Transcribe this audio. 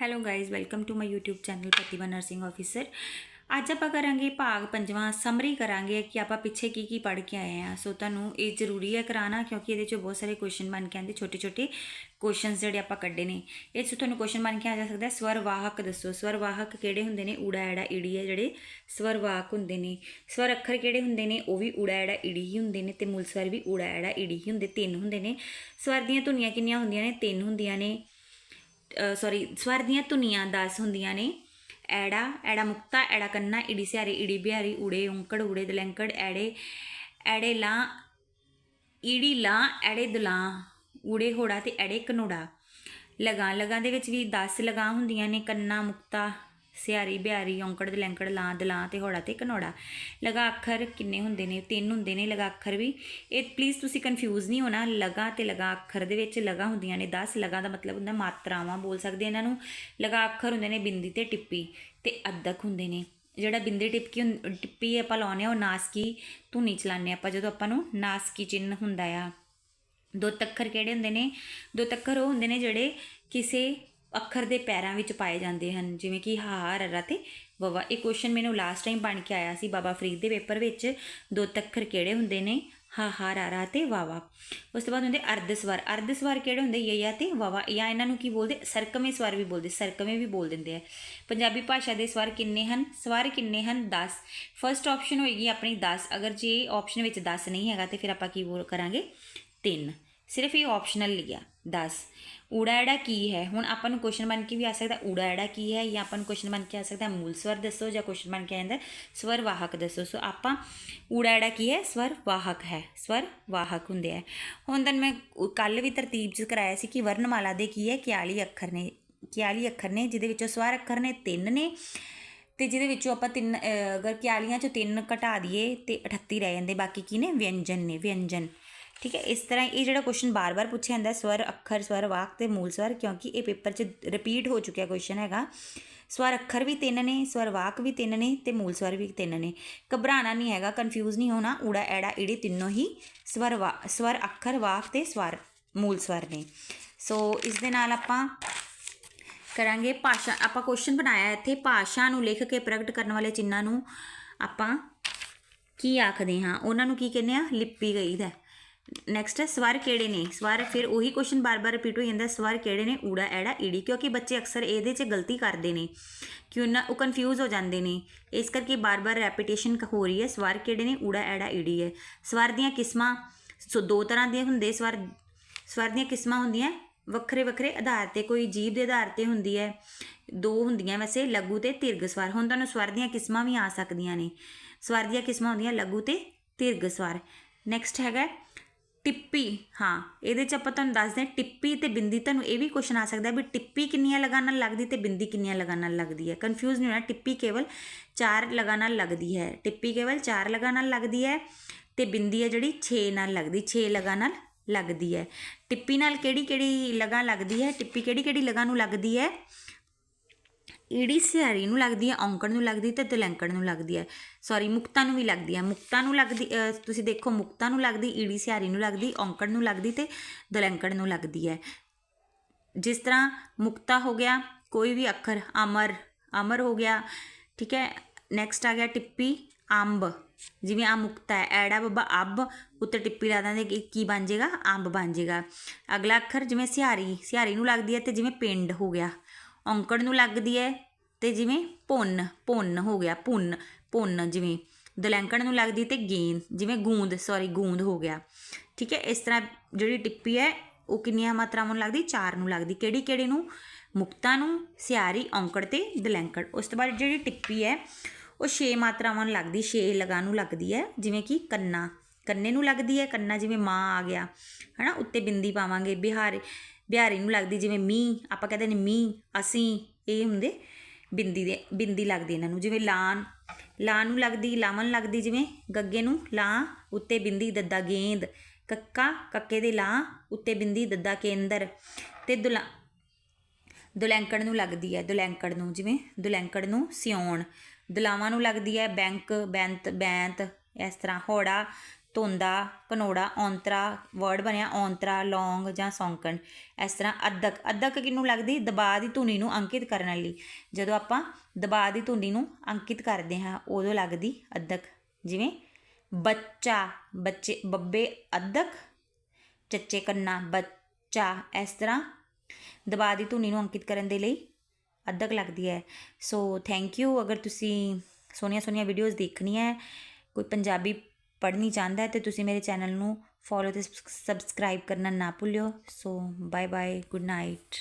Hello guys welcome to my YouTube channel Pratibha nursing officer ਅੱਜ ਆਪਾਂ ਕਰਾਂਗੇ ਭਾਗ ਪੰਜਵਾਂ ਸਮਰੀ ਕਰਾਂਗੇ ਕਿ ਆਪਾਂ ਪਿੱਛੇ ਕੀ ਕੀ ਪੜ੍ਹ ਕੇ ਆਏ ਆ ਸੋ ਤੁਹਾਨੂੰ ਇਹ ਜ਼ਰੂਰੀ ਹੈ ਕਰਾਣਾ ਕਿਉਂਕਿ ਇਹਦੇ ਚੋਂ ਬਹੁਤ ਸਾਰੇ ਕੁਐਸਚਨ ਬਣ ਕੇ ਆਉਂਦੇ ਛੋਟੇ ਛੋਟੇ ਕੁਐਸਚਨਸ ਜਿਹੜੇ ਆਪਾਂ ਕੱਢੇ ਨੇ ਇਹ 'ਚ ਤੁਹਾਨੂੰ ਕੁਐਸਚਨ ਬਣ ਕੇ ਆ ਜਾ ਸਕਦਾ ਹੈ, ਸਵਰ ਵਾਹਕ ਦੱਸੋ ਸਵਰ ਵਾਹਕ ਕਿਹੜੇ ਹੁੰਦੇ ਨੇ ਊੜਾ ਐੜਾ ਈੜੀ ਹੈ ਜਿਹੜੇ ਸਵਰ ਵਾਹਕ ਹੁੰਦੇ ਨੇ ਸਵਰ ਅੱਖਰ ਕਿਹੜੇ ਹੁੰਦੇ ਨੇ ਉਹ ਵੀ ਊੜਾ ਐੜਾ ਈੜੀ ਹੀ ਹੁੰਦੇ ਨੇ ਤੇ ਮੂਲ ਸਵਰ ਵੀ ਊੜਾ ਐੜਾ ਈੜੀ ਹੀ ਹੁੰਦੇ ਤਿੰਨ ਹੁੰਦੇ ਨੇ ਸਵਰ ਦੀਆਂ ਧੁਨੀਆਂ ਕਿੰਨੀਆਂ ਹੁੰਦੀਆਂ ਨੇ ਤਿੰਨ ਹੁੰਦੀਆਂ ਨੇ ਸੌਰੀ ਸਵਰ ਦੀਆਂ ਧੁਨੀਆਂ 10 ਹੁੰਦੀਆਂ ਨੇ। ਐੜਾ ਐੜਾ ਮੁਕਤਾ, ਐੜਾ ਕੰਨਾ, ਈੜੀ ਸਿਆਰੀ ਈੜੀ ਬਿਹਾਰੀ, ਊੜੇ ਓਂਕੜ ਊੜੇ ਦਲੈਂਕੜ, ਐੜੇ ਐੜੇ ਲਾਂ, ਈੜੀ ਲਾਂ, ਐੜੇ ਦਲਾਂ, ਊੜੇ ਹੋੜਾ ਤੇ ਐੜੇ ਕਨੋੜਾ। ਲਗਾ ਲਗਾ ਦੇ ਵਿੱਚ ਵੀ 10 ਲਗਾ ਹੁੰਦੀਆਂ ਨੇ ਕੰਨਾ, ਮੁਕਤਾ ਸਿਆਰੀ, ਬਿਆਰੀ, ਔਂਕੜ ਦੇ ਲੈਂਕੜ ਲਾਂ, ਦਲਾਂ ਤੇ ਹੋੜਾ ਤੇ ਕਨੋੜਾ ਲਗਾ ਅੱਖਰ ਕਿੰਨੇ ਹੁੰਦੇ ਨੇ? ਤਿੰਨ ਹੁੰਦੇ ਨੇ ਲਗਾ ਅੱਖਰ ਵੀ। ਇਹ ਪਲੀਜ਼ ਤੁਸੀਂ ਕਨਫਿਊਜ਼ ਨਹੀਂ ਹੋਣਾ। ਲਗਾ ਤੇ ਲਗਾ ਅੱਖਰ ਦੇ ਵਿੱਚ ਲਗਾ ਹੁੰਦੀਆਂ ਨੇ 10 ਲਗਾ ਦਾ ਮਤਲਬ ਹੁੰਦਾ ਮਾਤਰਾਵਾਂ ਬੋਲ ਸਕਦੇ ਇਹਨਾਂ ਨੂੰ। ਲਗਾ ਅੱਖਰ ਹੁੰਦੇ ਨੇ ਬਿੰਦੀ ਤੇ ਟਿੱਪੀ ਤੇ ਅੱਧਕ ਹੁੰਦੇ ਨੇ। ਜਿਹੜਾ ਬਿੰਦੀ ਟਿੱਪਕੀ ਹੁੰ- ਟਿੱਪੀ ਆਪਾਂ ਲਾਉਂਦੇ ਆ ਉਹ ਨਾਸਕੀ ਧੁਨੀ ਚਲਾਉਂਦੇ ਆਪਾਂ। ਜਦੋਂ ਆਪਾਂ ਨੂੰ ਨਾਸਕੀ ਚਿੰਨ ਹੁੰਦਾ ਆ। ਦੋ ਤੱਕਰ ਕਿਹੜੇ ਹੁੰਦੇ ਨੇ? ਦੋ ਤੱਕਰ ਉਹ ਹੁੰਦੇ ਨੇ ਜਿਹੜੇ ਕਿਸੇ ਅੱਖਰ ਦੇ ਪੈਰਾਂ ਵਿੱਚ ਪਾਏ ਜਾਂਦੇ ਹਨ, ਜਿਵੇਂ ਕਿ ਹਾ ਰ ਤੇ ਵਵਾ ਇਹ ਕੁਐਸਚਨ ਮੈਨੂੰ ਲਾਸਟ ਟਾਈਮ ਬਣ ਕੇ ਆਇਆ ਸੀ ਬਾਬਾ ਫਰੀਦ ਦੇ ਪੇਪਰ ਵਿੱਚ। ਦੋ ਅੱਖਰ ਕਿਹੜੇ ਹੁੰਦੇ ਨੇ? ਹਾ ਹਾ, ਰਾ ਰਾ ਤੇ ਵਾਵਾ ਉਸ ਤੋਂ ਬਾਅਦ ਹੁੰਦੇ ਅਰਧ ਸਵਰ। ਅਰਧ ਸਵਰ ਕਿਹੜੇ ਹੁੰਦੇ? ਯਾ ਤੇ ਵਾਵਾ ਜਾਂ ਇਹਨਾਂ ਨੂੰ ਕੀ ਬੋਲਦੇ? ਸਰਕਮੇ ਸਵਰ ਵੀ ਬੋਲਦੇ। ਸਰਕਮੇ ਵੀ ਬੋਲ ਦਿੰਦੇ ਆ। ਪੰਜਾਬੀ ਭਾਸ਼ਾ ਦੇ ਸਵਰ ਕਿੰਨੇ ਹਨ? ਸਵਰ ਕਿੰਨੇ ਹਨ? 10 ਫਰਸਟ ਆਪਸ਼ਨ ਹੋਏਗੀ ਆਪਣੀ 10 ਅਗਰ ਜੇ ਆਪਸ਼ਨ ਵਿੱਚ 10 ਨਹੀਂ ਹੈਗਾ, ਤੇ ਫਿਰ ਆਪਾਂ ਕੀ ਬੋਲ ਕਰਾਂਗੇ? 3 ਸਿਰਫ ਇਹ ਆਪਸ਼ਨਲ ਲਿਆ 10 ਊੜਾ ਐੜਾ ਕੀ ਹੈ? ਹੁਣ ਆਪਾਂ ਨੂੰ ਕੁਐਸਚਨ ਬਣ ਕੇ ਵੀ ਆ ਸਕਦਾ, ਊੜਾ ਐੜਾ ਕੀ ਹੈ ਜਾਂ ਆਪਾਂ ਨੂੰ ਕੁਐਸਚਨ ਬਣ ਕੇ ਆ ਸਕਦਾ, ਮੂਲ ਸਵਰ ਦੱਸੋ ਜਾਂ ਕੁਐਸਚਨ ਬਣ ਕੇ ਆ ਜਾਂਦਾ ਸਵਰ ਵਾਹਕ ਦੱਸੋ। ਸੋ ਆਪਾਂ ਊੜਾ ਐੜਾ ਕੀ ਹੈ? ਸਵਰ ਵਾਹਕ ਹੈ। ਸਵਰ ਵਾਹਕ ਹੁੰਦੇ ਆ। ਹੁਣ ਤਾਂ ਮੈਂ ਕੱਲ ਵੀ ਤਰਤੀਬ ਚ ਕਰਾਇਆ ਸੀ ਕਿ ਵਰਣਮਾਲਾ ਦੇ ਕੀ ਹੈ? 41 ਅੱਖਰ ਨੇ 41 ਅੱਖਰ ਨੇ, ਜਿਹਦੇ ਵਿੱਚੋਂ ਸਵਰ ਅੱਖਰ ਨੇ 3 ਨੇ, ਤੇ ਜਿਹਦੇ ਵਿੱਚੋਂ ਆਪਾਂ ਤਿੰਨ ਅਗਰ 41 ਚੋਂ ਤਿੰਨ ਘਟਾ ਦਈਏ ਤੇ 38 ਰਹਿ ਜਾਂਦੇ, ਬਾਕੀ ਕੀ ਨੇ? ਵਿਅੰਜਨ ਨੇ, ਵਿਅੰਜਨ। ਠੀਕ ਹੈ, ਇਸ ਤਰ੍ਹਾਂ ਇਹ ਜਿਹੜਾ ਕੁਐਸਚਨ ਬਾਰ-ਬਾਰ ਪੁੱਛਿਆ ਜਾਂਦਾ ਸਵਰ, ਅੱਖਰ, ਸਵਰ, ਵਾਕ ਤੇ ਮੂਲ ਸਵਰ, ਕਿਉਂਕਿ ਇਹ ਪੇਪਰ 'ਚ ਰਿਪੀਟ ਹੋ ਚੁੱਕਿਆ ਕੁਐਸਚਨ ਹੈਗਾ। ਸਵਰ, ਅੱਖਰ ਵੀ ਤਿੰਨ ਨੇ, ਸਵਰ, ਵਾਕ ਵੀ ਤਿੰਨ ਨੇ ਤੇ ਮੂਲ ਸਵਰ ਵੀ ਤਿੰਨ ਨੇ। ਘਬਰਾਣਾ ਨਹੀਂ ਹੈਗਾ ਕਨਫਿਊਜ਼ ਨਹੀਂ ਹੋਣਾ, ਊੜਾ, ਐੜਾ, ਈੜੀ ਤਿੰਨੋਂ ਹੀ ਸਵਰ, ਵਾ, ਸਵਰ, ਅੱਖਰ, ਵਾਕ ਤੇ ਸਵਰ, ਮੂਲ ਸਵਰ ਨੇ। ਸੋ ਇਸ ਦੇ ਨਾਲ ਆਪਾਂ ਕਰਾਂਗੇ ਭਾਸ਼ਾ, ਆਪਾਂ ਕੁਐਸਚਨ ਬਣਾਇਆ ਇੱਥੇ, ਭਾਸ਼ਾ ਨੂੰ ਲਿਖ ਕੇ ਪ੍ਰਗਟ ਕਰਨ ਵਾਲੇ ਚਿੰਨਾਂ ਨੂੰ ਆਪਾਂ ਕੀ ਆਖਦੇ ਹਾਂ? ਉਹਨਾਂ ਨੂੰ ਕੀ ਕਹਿੰਦੇ ਆ? ਲਿਪੀ ਕਹੀਦਾ ਨੈਕਸਟ ਹੈ, ਸਵਰ ਕਿਹੜੇ ਨੇ? ਸਵਰ ਫਿਰ ਉਹੀ ਕੁਐਸਚਨ ਬਾਰ-ਬਾਰ ਰਿਪੀਟ ਹੋ ਜਾਂਦਾ ਸਵਰ ਕਿਹੜੇ ਨੇ? ਊੜਾ, ਐੜਾ, ਈੜੀ, ਕਿਉਂਕਿ ਬੱਚੇ ਅਕਸਰ ਇਹਦੇ 'ਚ ਗਲਤੀ ਕਰਦੇ ਨੇ। ਕਿਉਂ ਨਾ ਉਹ ਕਨਫਿਊਜ਼ ਹੋ ਜਾਂਦੇ ਨੇ। ਇਸ ਕਰਕੇ ਬਾਰ-ਬਾਰ ਰੈਪੀਟੇਸ਼ਨ ਹੋ ਰਹੀ ਹੈ, ਸਵਰ ਕਿਹੜੇ ਨੇ? ਊੜਾ, ਐੜਾ, ਈੜੀ ਹੈ। ਸਵਰ ਦੀਆਂ ਕਿਸਮਾਂ, ਸੋ ਦੋ ਤਰ੍ਹਾਂ ਦੇ ਹੁੰਦੇ ਸਵਰ। ਸਵਰ ਦੀਆਂ ਕਿਸਮਾਂ ਹੁੰਦੀਆਂ ਵੱਖਰੇ ਵੱਖਰੇ ਆਧਾਰ ਤੇ, ਕੋਈ ਜੀਵ ਦੇ ਆਧਾਰ ਤੇ ਹੁੰਦੀ ਹੈ। ਦੋ ਹੁੰਦੀਆਂ ਵੈਸੇ, ਲਘੂ ਤੇ ਦੀਰਘ ਸਵਰ। ਹੁਣ ਤੁਹਾਨੂੰ ਸਵਰ ਦੀਆਂ ਕਿਸਮਾਂ ਵੀ ਆ ਸਕਦੀਆਂ ਨੇ। ਸਵਰ ਦੀਆਂ ਕਿਸਮਾਂ ਹੁੰਦੀਆਂ ਲਘੂ ਤੇ ਦੀਰਘ ਸਵਰ। ਨੈਕਸਟ ਹੈਗਾ ਟਿੱਪੀ, ਹਾਂ, ਇਹਦੇ ਚ ਆਪਾਂ ਤੁਹਾਨੂੰ ਦੱਸਦੇ ਹਾਂ, ਟਿੱਪੀ ਤੇ ਬਿੰਦੀ, ਤੁਹਾਨੂੰ ਇਹ ਵੀ ਕੁਐਸਚਨ ਆ ਸਕਦਾ ਵੀ ਟਿੱਪੀ ਕਿੰਨੀਆਂ ਲਗਾਂ ਨਾਲ ਲੱਗਦੀ ਤੇ ਬਿੰਦੀ ਕਿੰਨੀਆਂ ਲਗਾਂ ਨਾਲ ਲੱਗਦੀ ਹੈ। ਕਨਫਿਊਜ਼ ਨਹੀਂ ਹੋਣਾ, ਟਿੱਪੀ ਕੇਵਲ ਚਾਰ ਲਗਾਂ ਨਾਲ ਲੱਗਦੀ ਹੈ। ਟਿੱਪੀ ਕੇਵਲ ਚਾਰ ਲਗਾਂ ਨਾਲ ਲੱਗਦੀ ਹੈ ਤੇ ਬਿੰਦੀ ਹੈ ਜਿਹੜੀ 6 ਨਾਲ ਲੱਗਦੀ 6 ਲਗਾਂ ਨਾਲ ਲੱਗਦੀ ਹੈ। ਟਿੱਪੀ ਨਾਲ ਕਿਹੜੀ ਕਿਹੜੀ ਲਗਾਂ ਲੱਗਦੀ ਹੈ? ਟਿੱਪੀ ਕਿਹੜੀ ਕਿਹੜੀ ਲਗਾਂ ਨੂੰ ਲੱਗਦੀ ਹੈ? ਈੜੀ ਸਿਆਰੀ ਨੂੰ ਲੱਗਦੀ ਹੈ ਔਂਕੜ ਨੂੰ ਲੱਗਦੀ ਤੇ ਦਲੈਂਕੜ ਨੂੰ ਲੱਗਦੀ ਹੈ ਸੌਰੀ ਮੁਕਤਾ ਨੂੰ ਵੀ ਲੱਗਦੀ ਹੈ ਮੁਕਤਾ ਨੂੰ ਲੱਗਦੀ ਤੁਸੀਂ ਦੇਖੋ, ਮੁਕਤਾ ਨੂੰ ਲੱਗਦੀ, ਈੜੀ ਸਿਆਰੀ ਨੂੰ ਲੱਗਦੀ, ਔਂਕੜ ਨੂੰ ਲੱਗਦੀ ਤੇ ਦਲੈਂਕੜ ਨੂੰ ਲੱਗਦੀ ਹੈ। ਜਿਸ ਤਰ੍ਹਾਂ ਮੁਕਤਾ ਹੋ ਗਿਆ, ਕੋਈ ਵੀ ਅੱਖਰ, ਅਮਰ ਅਮਰ ਹੋ ਗਿਆ, ਠੀਕ ਹੈ। ਨੈਕਸਟ ਆ ਗਿਆ ਟਿੱਪੀ, ਅੰਬ। ਜਿਵੇਂ ਆ ਮੁਕਤਾ ਹੈ, ਐੜਾ ਬੱਬਾ, ਅੱਬ, ਉੱਤੇ ਟਿੱਪੀ ਲਾ ਦਾਂਗੇ ਕੀ- ਕੀ ਬਣ ਜਾਏਗਾ ਅੰਬ ਬਣ ਜਾਏਗਾ ਅਗਲਾ ਅੱਖਰ ਜਿਵੇਂ ਸਿਹਾਰੀ ਸਿਹਾਰੀ ਨੂੰ ਲੱਗਦੀ ਹੈ ਤੇ ਜਿਵੇਂ ਪਿੰਡ ਹੋ ਗਿਆ। ਔਂਕੜ ਨੂੰ ਲੱਗਦੀ ਹੈ ਤੇ ਜਿਵੇਂ ਪੁੰਨ ਪੁੰਨ ਹੋ ਗਿਆ ਪੁੰਨ ਪੁੰਨ ਜਿਵੇਂ ਦਲੈਂਕੜ ਨੂੰ ਲੱਗਦੀ ਤੇ ਗੇਂਦ, ਜਿਵੇਂ ਗੂੰਦ ਸੌਰੀ ਗੂੰਦ ਹੋ ਗਿਆ। ਠੀਕ ਹੈ ਇਸ ਤਰ੍ਹਾਂ ਜਿਹੜੀ ਟਿੱਪੀ ਹੈ ਉਹ ਕਿੰਨੀਆਂ ਮਾਤਰਾਵਾਂ ਨੂੰ ਲੱਗਦੀ? ਚਾਰ ਨੂੰ ਲੱਗਦੀ। ਕਿਹੜੀ ਕਿਹੜੀ ਨੂੰ? ਮੁਕਤਾ ਨੂੰ, ਸਿਆਰੀ ਔਂਕੜ ਤੇ ਦਲੈਂਕੜ। ਉਸ ਤੋਂ ਬਾਅਦ ਜਿਹੜੀ ਟਿੱਪੀ ਹੈ ਉਹ 6 ਮਾਤਰਾਵਾਂ ਨੂੰ ਲੱਗਦੀ 6 ਲਗਾ ਨੂੰ ਲੱਗਦੀ ਹੈ ਜਿਵੇਂ ਕਿ ਕੰਨਾ। ਕੰਨੇ ਨੂੰ ਲੱਗਦੀ ਹੈ ਕੰਨਾ ਜਿਵੇਂ ਮਾਂ ਆ ਗਿਆ। ਹਨਾ, ਉੱਤੇ ਬਿੰਦੀ ਪਾਵਾਂਗੇ, ਬਿਹਾਰ ਬਿਹਾਰੀ ਨੂੰ ਲੱਗਦੀ ਜਿਵੇਂ ਮੀਂਹ, ਆਪਾਂ ਕਹਿੰਦੇ ਨੇ ਮੀਂਹ, ਅਸੀਂ, ਇਹ ਹੁੰਦੇ ਬਿੰਦੀ ਦੇ, ਬਿੰਦੀ ਲੱਗਦੀ ਇਹਨਾਂ ਨੂੰ, ਜਿਵੇਂ ਲਾਨ ਲਾਂ ਨੂੰ ਲੱਗਦੀ ਲਾਮਨ ਲੱਗਦੀ ਜਿਵੇਂ ਗੱਗੇ ਨੂੰ ਲਾਂ ਉੱਤੇ ਬਿੰਦੀ ਦੱਦਾ ਗੇਂਦ, ਕੱਕਾ ਕੱਕੇ ਦੇ ਲਾਂ ਉੱਤੇ ਬਿੰਦੀ ਦੱਦਾ ਕੇਂਦਰ ਤੇ ਦੁਲਾ, ਦੁਲੈਂਕੜ ਨੂੰ ਲੱਗਦੀ ਹੈ, ਦੁਲੈਂਕੜ ਨੂੰ ਜਿਵੇਂ ਦੁਲੈਂਕੜ ਨੂੰ ਸਿਉਣ, ਦੁਲਾਵਾਂ ਨੂੰ ਲੱਗਦੀ ਹੈ ਬੈਂਕ, ਬੈਂਤ ਬੈਂਤ, ਇਸ ਤਰ੍ਹਾਂ ਹੋੜਾ ਧੁੰਦਾ, ਘਨੋੜਾ, ਔਂਤਰਾ ਵਰਡ ਬਣਿਆ ਔਂਤਰਾ ਲੌਂਗ ਜਾਂ ਸੌਂਕਣ। ਇਸ ਤਰ੍ਹਾਂ ਅੱਧਕ ਅੱਧਕ ਕਿਹਨੂੰ ਲੱਗਦੀ? ਦਬਾਅ ਦੀ ਧੁਨੀ ਨੂੰ ਅੰਕਿਤ ਕਰਨ ਲਈ। ਜਦੋਂ ਆਪਾਂ ਦਬਾਅ ਦੀ ਧੁਨੀ ਨੂੰ ਅੰਕਿਤ ਕਰਦੇ ਹਾਂ, ਉਦੋਂ ਲੱਗਦੀ ਅੱਧਕ। ਜਿਵੇਂ ਬੱਚਾ, ਬੱਚੇ, ਬੱਬੇ, ਅੱਧਕ, ਚੱਚੇ, ਕੰਨਾ, ਬੱਚਾ। ਇਸ ਤਰ੍ਹਾਂ ਦਬਾਅ ਦੀ ਧੁਨੀ ਨੂੰ ਅੰਕਿਤ ਕਰਨ ਦੇ ਲਈ ਅੱਧਕ ਲੱਗਦੀ ਹੈ। ਸੋ ਥੈਂਕ ਯੂ ਅਗਰ ਤੁਸੀਂ ਸੋਹਣੀਆਂ ਸੋਹਣੀਆਂ ਵੀਡੀਓਜ਼ ਦੇਖਣੀਆਂ ਹੈ, ਕੋਈ ਪੰਜਾਬੀ ਪੜ੍ਹਨੀ ਚਾਹੁੰਦਾ ਹੈ ਤੇ ਤੁਸੀਂ ਮੇਰੇ ਚੈਨਲ ਨੂੰ ਫੋਲੋ ਤੇ ਸਬਸਕ੍ਰਾਈਬ ਕਰਨਾ ਨਾ ਭੁੱਲਿਓ। So bye bye good night